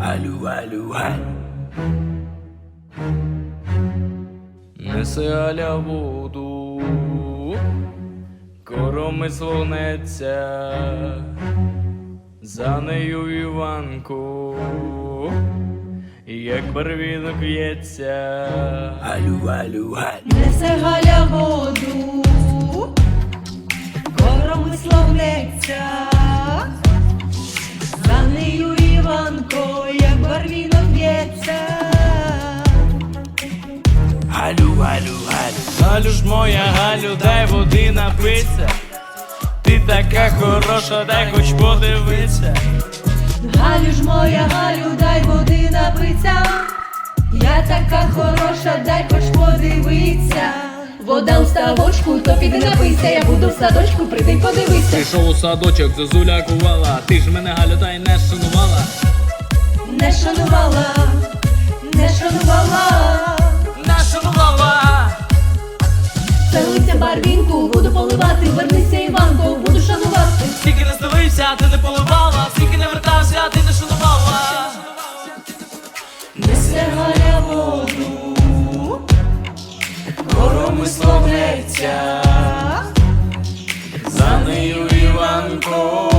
Алю, алю, алю. Несе Аля воду, короми слонеться, за нею Іванку, як барвінок в'ється. Алю, алю, алю. Несе Галя воду, горами славнеться, Алю, алю, алю. Галю ж моя Галю, дай води напиться. Ти така хороша, дай хоч подивиться. Галю ж моя Галю, дай води напиться. Я така хороша, дай хоч подивиться. Вода у ставочку, то піди напийся, я буду в садочку, прийди подивися. Прийшов у садочок, зозуля кувала. Ти ж мене Галю, та й не шанувала. Не шанувала, не шанувала. Стелися барвінку, буду поливати, вернися Іванко, буду шанувати. Скільки не здивився, ти не поливала, скільки не вертався, ти не шанувала. Не стягає воду, Гороми словляться, за нею Іванко,